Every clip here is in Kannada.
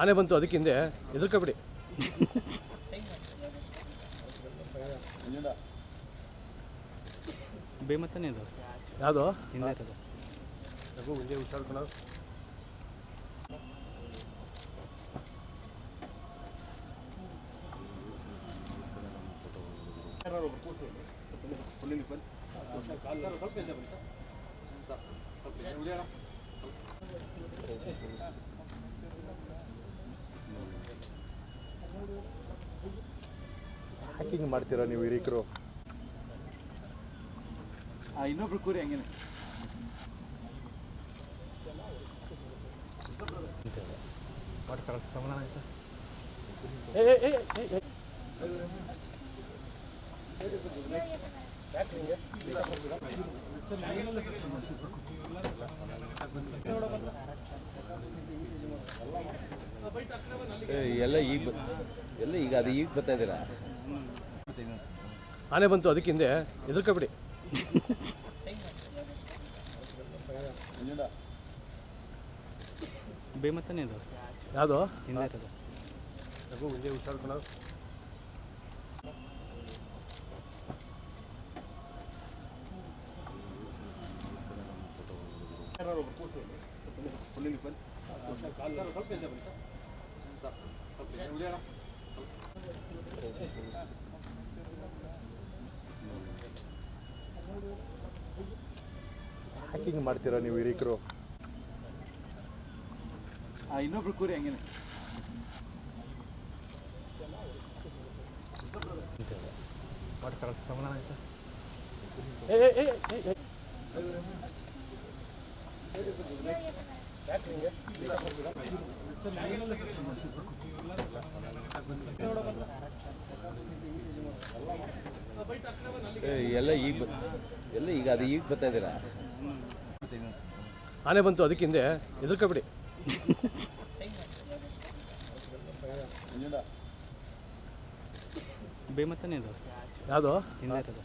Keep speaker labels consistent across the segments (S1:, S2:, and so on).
S1: ಆನೆ ಬಂತು ಅದಕ್ಕೆ ಹಿಂದೆ ಹೆದರ್ಕೊಬಿಡಿ.
S2: ಬೇಮತ್ತನೇ ಇದು?
S1: ಯಾವುದು?
S2: ಹಿಂದೆ ಇರೋದು.
S1: ರಘು ಕಾಲ್ ಹುಷಾರ್ಕೊಳ
S3: ಹ್ಯಾಕಿಂಗ್ ಮಾಡ್ತೀರಾ ನೀವು ಹಿರೀಕರು?
S2: ಇನ್ನೊಬ್ರು ಕೂರಿ ಹಂಗೇನೆ.
S4: ಎಲ್ಲ ಈಗ ಎಲ್ಲ ಈಗ ಅದು ಈಗ ಬರ್ತಾ ಇದ್ದೀರಾ?
S1: ಆನೆ ಬಂತು ಅದಕ್ಕೆ ಹಿಂದೆ ಎದುರ್ಕೊಬಿಡಿ.
S2: ಬೇಮತ್ತನೇ ಇದು?
S1: ಯಾವುದು?
S2: ಹಿಂದೆ ಇರೋದು.
S1: ಹಿಂದೆ ಹುಷಾರ್ಕೊಳ
S3: ಹ್ಯಾಕಿಂಗ್ ಮಾಡ್ತೀರಾ ನೀವು ಹಿರಿಕರು?
S2: ಇನ್ನೊಬ್ರು ಕೂರಿ ಹಂಗೇನೆ.
S4: ಎಲ್ಲ ಈಗ ಎಲ್ಲ ಈಗ ಅದು ಈಗ ಬರ್ತಾ ಇದ್ದೀರಾ?
S1: ಆನೆ ಬಂತು ಅದಕ್ಕೆ ಹಿಂದೆ ಹೆದರ್ಕೊಬಿಡಿ
S2: ಬೇಮತ್ತನೇ ಇದು?
S1: ಯಾವುದು?
S2: ಹಿಂದೆ ಇರೋದು.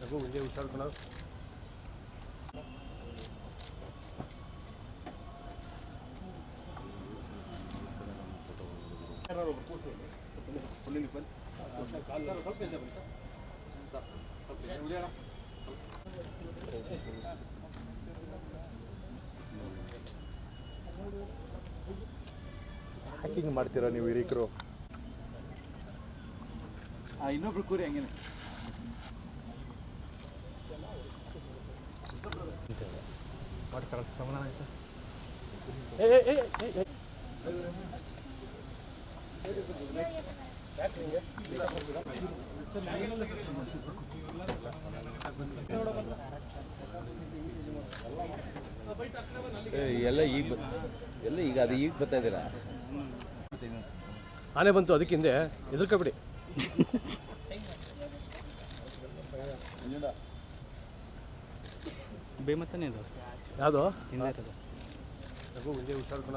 S1: ರಘು ಹಿಂದೆ ಹುಷಾರ್ಕೊಳ
S3: ಹ್ಯಾಕಿಂಗ್ ಮಾಡ್ತೀರಾ ನೀವು ಹಿರಿಕರು
S2: ಇನ್ನೊಬ್ರು ಕೂರಿ ಹಂಗೇನೆ
S4: ಎಲ್ಲ ಈಗ ಎಲ್ಲ ಈಗ ಅದು ಈಗ ಬರ್ತಾ ಇದ್ದೀರಾ?
S1: ಆನೆ ಬಂತು ಅದಕ್ಕೆ ಹಿಂದೆ ಎದುರ್ಕೊಬಿಡಿ.
S2: ಬೇಮತ್ತನೇ ಇದು?
S1: ಯಾವುದು?
S2: ಹಿಂದೆ ಇರೋದು.
S1: ರಘು ಹಿಂದೆ ಹುಷಾರ್ಕೊಳ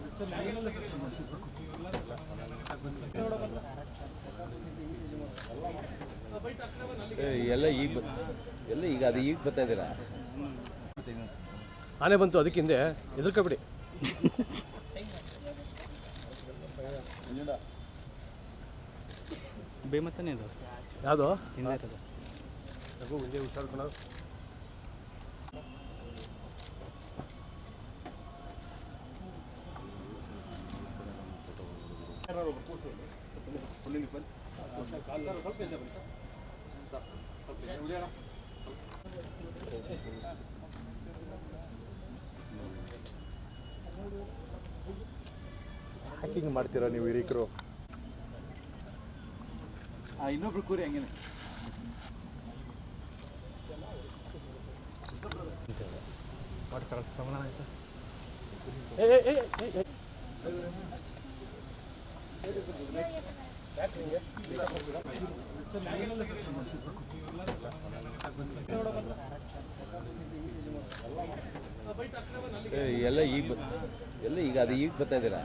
S4: ಎಲ್ಲ ಈಗ ಎಲ್ಲ ಈಗ ಅದು ಈಗ ಬರ್ತಾ ಇದ್ದೀರಾ?
S1: ಆನೆ ಬಂತು ಅದಕ್ಕೆ ಹಿಂದೆ ಬೇಮತ್ತಾನೆ
S2: ಬೇಮತ್ತನೇ ಇದು
S1: ಯಾವುದು?
S2: ಹಿಂದೆ ಇರೋದು.
S1: ರಘು
S3: ಹ್ಯಾಕಿಂಗ್ ಮಾಡ್ತೀರಾ ನೀವು ಹಿರಿಕರು?
S2: ಇನ್ನೊಬ್ರು ಕೂರಿ ಹಂಗೇನೆ.
S4: ಏ, ಎಲ್ಲ ಈಗ ಎಲ್ಲ ಈಗ ಅದು ಈಗ ಬರ್ತಾ ಇದ್ದೀರಾ?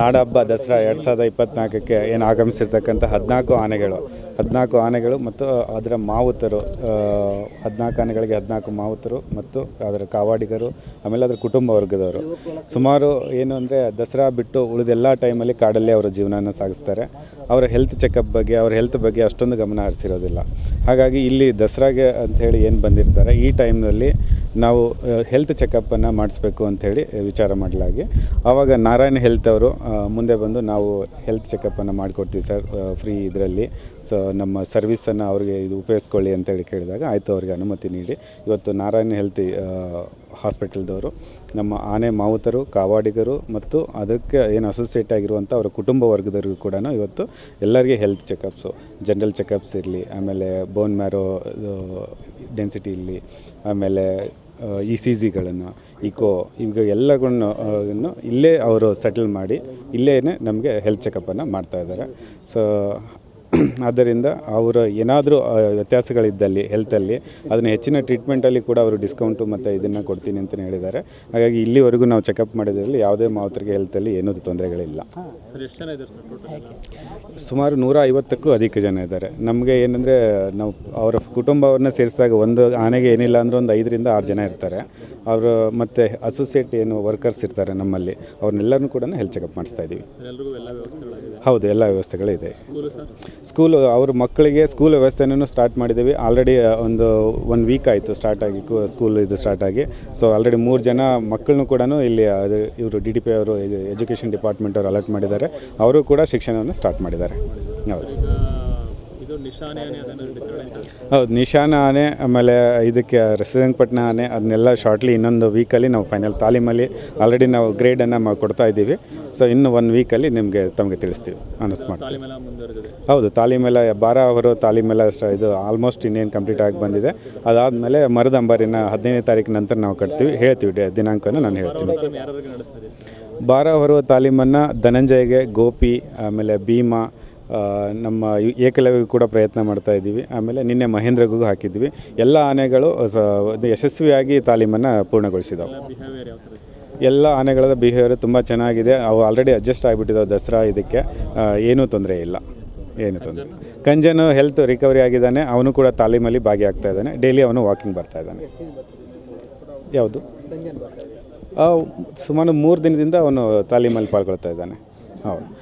S5: ನಾಡಹಬ್ಬ ದಸರಾ ಎರಡು ಸಾವಿರದ ಇಪ್ಪತ್ತ್ನಾಲ್ಕಕ್ಕೆ ಏನು ಆಗಮಿಸಿರ್ತಕ್ಕಂಥ ಹದಿನಾಲ್ಕು ಆನೆಗಳು ಹದಿನಾಲ್ಕು ಆನೆಗಳು ಮತ್ತು ಅದರ ಮಾವುತರು ಹದಿನಾಲ್ಕು ಆನೆಗಳಿಗೆ ಹದಿನಾಲ್ಕು ಮಾವುತರು ಮತ್ತು ಅದರ ಕಾವಾಡಿಗರು, ಆಮೇಲೆ ಅದರ ಕುಟುಂಬ ವರ್ಗದವರು. ಸುಮಾರು ಏನು ಅಂದರೆ ದಸರಾ ಬಿಟ್ಟು ಉಳಿದೆಲ್ಲ ಟೈಮಲ್ಲಿ ಕಾಡಲ್ಲೇ ಅವರ ಜೀವನನ ಸಾಗಿಸ್ತಾರೆ. ಅವರ ಹೆಲ್ತ್ ಚೆಕಪ್ ಬಗ್ಗೆ, ಅವ್ರ ಹೆಲ್ತ್ ಬಗ್ಗೆ ಅಷ್ಟೊಂದು ಗಮನ ಹರಿಸಿರೋದಿಲ್ಲ. ಹಾಗಾಗಿ ಇಲ್ಲಿ ದಸರಾಗೆ ಅಂಥೇಳಿ ಏನು ಬಂದಿರ್ತಾರೆ, ಈ ಟೈಮ್ನಲ್ಲಿ ನಾವು ಹೆಲ್ತ್ ಚೆಕಪ್ಪನ್ನು ಮಾಡಿಸ್ಬೇಕು ಅಂಥೇಳಿ ವಿಚಾರ ಮಾಡಲಾಗಿ ಆವಾಗ ನಾರಾಯಣ ಹೆಲ್ತ್ ಅವರು ಮುಂದೆ ಬಂದು ನಾವು ಹೆಲ್ತ್ ಚೆಕಪ್ಪನ್ನು ಮಾಡಿಕೊಡ್ತೀವಿ ಸರ್ ಫ್ರೀ ಇದರಲ್ಲಿ. ಸೊ ನಮ್ಮ ಸರ್ವಿಸನ್ನು ಅವ್ರಿಗೆ ಇದು ಉಪಯೋಗಿಸ್ಕೊಳ್ಳಿ ಅಂತೇಳಿ ಕೇಳಿದಾಗ ಆಯಿತು ಅವ್ರಿಗೆ ಅನುಮತಿ ನೀಡಿ. ಇವತ್ತು ನಾರಾಯಣ ಹೆಲ್ತ್ ಹಾಸ್ಪಿಟಲ್ದವರು ನಮ್ಮ ಆನೆ ಮಾವುತರು, ಕಾವಾಡಿಗರು ಮತ್ತು ಅದಕ್ಕೆ ಏನು ಅಸೋಸಿಯೇಟ್ ಆಗಿರುವಂಥ ಅವರ ಕುಟುಂಬ ವರ್ಗದವರಿಗೂ ಕೂಡ ಇವತ್ತು ಎಲ್ಲರಿಗೆ ಹೆಲ್ತ್ ಚೆಕಪ್ಸು ಜನರಲ್ ಚೆಕಪ್ಸ್ ಇರಲಿ, ಆಮೇಲೆ ಬೋನ್ ಮ್ಯಾರೋ ಡೆನ್ಸಿಟಿ ಇರಲಿ ಆಮೇಲೆ ಇ ಸಿ ಜಿಗಳನ್ನು ಇಕೋ ಈಗ ಎಲ್ಲಗಳನ್ನು ಇಲ್ಲೇ ಅವರು ಸೆಟಲ್ ಮಾಡಿ ಇಲ್ಲೇ ನಮಗೆ ಹೆಲ್ತ್ ಚೆಕಪ್ಪನ್ನು ಮಾಡ್ತಾಯಿದ್ದಾರೆ ಸೊ ಆದ್ದರಿಂದ ಅವರು ಏನಾದರೂ ವ್ಯತ್ಯಾಸಗಳಿದ್ದಲ್ಲಿ ಹೆಲ್ತಲ್ಲಿ ಅದನ್ನು ಹೆಚ್ಚಿನ ಟ್ರೀಟ್ಮೆಂಟಲ್ಲಿ ಕೂಡ ಅವರು ಡಿಸ್ಕೌಂಟು ಮತ್ತು ಇದನ್ನು ಕೊಡ್ತೀನಿ ಅಂತಲೇ ಹೇಳಿದ್ದಾರೆ. ಹಾಗಾಗಿ ಇಲ್ಲಿವರೆಗೂ ನಾವು ಚೆಕಪ್ ಮಾಡಿದ್ರಲ್ಲಿ ಯಾವುದೇ ಮಾವತರಿಗೆ ಹೆಲ್ತಲ್ಲಿ ಏನೂ ತೊಂದರೆಗಳಿಲ್ಲ. ಸುಮಾರು ನೂರ ಐವತ್ತಕ್ಕೂ ಅಧಿಕ ಜನ ಇದ್ದಾರೆ. ನಮಗೆ ಏನಂದರೆ ನಾವು ಅವರ ಕುಟುಂಬವನ್ನು ಸೇರಿಸಿದಾಗ ಒಂದು ಆನೆಗೆ ಏನಿಲ್ಲ ಅಂದರೆ ಒಂದು ಐದರಿಂದ ಆರು ಜನ ಇರ್ತಾರೆ. ಅವರು ಮತ್ತು ಅಸೋಸಿಯೇಟ್ ಏನು ವರ್ಕರ್ಸ್ ಇರ್ತಾರೆ ನಮ್ಮಲ್ಲಿ. ಅವ್ರನ್ನೆಲ್ಲರನ್ನೂ ಕೂಡ ಹೆಲ್ತ್ ಚೆಕಪ್ ಮಾಡಿಸ್ತಾ ಇದ್ದೀವಿ. ಹೌದು ಎಲ್ಲ ವ್ಯವಸ್ಥೆಗಳು ಇದೆ ಸ್ಕೂಲು, ಅವ್ರ ಮಕ್ಕಳಿಗೆ ಸ್ಕೂಲ್ ವ್ಯವಸ್ಥೆನೂ ಸ್ಟಾರ್ಟ್ ಮಾಡಿದ್ದೀವಿ. ಆಲ್ರೆಡಿ ಒಂದು ಒನ್ ವೀಕ್ ಆಯಿತು ಸ್ಟಾರ್ಟ್ ಆಗಿ ಸ್ಕೂಲ್ ಇದು ಸ್ಟಾರ್ಟ್ ಆಗಿ. ಸೊ ಆಲ್ರೆಡಿ ಮೂರು ಜನ ಮಕ್ಕಳನ್ನು ಕೂಡ ಇಲ್ಲಿ ಇವರು ಡಿ ಡಿ ಪಿ ಅವರು ಎಜುಕೇಷನ್ ಡಿಪಾರ್ಟ್ಮೆಂಟ್ ಅವರು ಅಲರ್ಟ್ ಮಾಡಿದ್ದಾರೆ. ಅವರು ಕೂಡ ಶಿಕ್ಷಣವನ್ನು ಸ್ಟಾರ್ಟ್ ಮಾಡಿದ್ದಾರೆ. ಹೌದು. ಹೌದು ನಿಶಾನ ಆನೆ ಆಮೇಲೆ ಇದಕ್ಕೆ ಶ್ರೀರಂಗಪಟ್ಟಣ ಆನೆ ಅದನ್ನೆಲ್ಲ ಶಾರ್ಟ್ಲಿ ಇನ್ನೊಂದು ವೀಕಲ್ಲಿ ನಾವು ಫೈನಲ್ ತಾಲೀಮಲ್ಲಿ ಆಲ್ರೆಡಿ ನಾವು ಗ್ರೇಡನ್ನು ನಾವು ಕೊಡ್ತಾ ಇದ್ದೀವಿ. ಸೊ ಇನ್ನು ಒನ್ ವೀಕಲ್ಲಿ ನಿಮಗೆ ತಮಗೆ ತಿಳಿಸ್ತೀವಿ ಅನೌನ್ಸ್ ಮಾಡ್ತೀವಿ. ಹೌದು ತಾಲೀಮೆಲ್ಲ ಬಾರ ಅವರು ತಾಲೀಮೆಲ್ಲ ಇದು ಆಲ್ಮೋಸ್ಟ್ ಇನ್ನೇನು ಕಂಪ್ಲೀಟ್ ಆಗಿ ಬಂದಿದೆ. ಅದಾದಮೇಲೆ ಮರದ ಅಂಬಾರಿನ ಹದಿನೈದನೇ ತಾರೀಕು ನಂತರ ನಾವು ಕಟ್ತೀವಿ. ಹೇಳ್ತೀವಿ ಡೇ- ದಿನಾಂಕನ ನಾನು ಹೇಳ್ತೀನಿ. ಬಾರ ಹೊರುವ ತಾಲೀಮನ್ನು ಧನಂಜಯ್ಗೆ ಗೋಪಿ ಆಮೇಲೆ ಭೀಮಾ ನಮ್ಮ ಏಕಲವ್ಯ ಕೂಡ ಪ್ರಯತ್ನ ಮಾಡ್ತಾ ಇದ್ದೀವಿ. ಆಮೇಲೆ ನಿನ್ನೆ ಮಹೇಂದ್ರಗೂ ಹಾಕಿದ್ವಿ ಎಲ್ಲ ಆನೆಗಳು ಯಶಸ್ವಿಯಾಗಿ ತಾಲೀಮನ್ನು ಪೂರ್ಣಗೊಳಿಸಿದವು. ಎಲ್ಲ ಆನೆಗಳ ಬಿಹೇವಿಯರ್ ತುಂಬ ಚೆನ್ನಾಗಿದೆ. ಅವು ಆಲ್ರೆಡಿ ಅಡ್ಜಸ್ಟ್ ಆಗಿಬಿಟ್ಟಿದ್ದಾವೆ ದಸರಾ ಇದಕ್ಕೆ. ಏನೂ ತೊಂದರೆ ಇಲ್ಲ. ಏನು ತೊಂದರೆ ಕಂಜನು ಹೆಲ್ತ್ ರಿಕವರಿ ಆಗಿದ್ದಾನೆ. ಅವನು ಕೂಡ ತಾಲೀಮಲ್ಲಿ ಭಾಗಿಯಾಗ್ತಾ ಇದ್ದಾನೆ. ಡೈಲಿ ಅವನು ವಾಕಿಂಗ್ ಬರ್ತಾ ಇದ್ದಾನೆ. ಯಾವುದು? ಸುಮಾರು ಮೂರು ದಿನದಿಂದ ಅವನು ತಾಲೀಮಲ್ಲಿ ಪಾಲ್ಗೊಳ್ತಾ ಇದ್ದಾನೆ. ಹೌದು.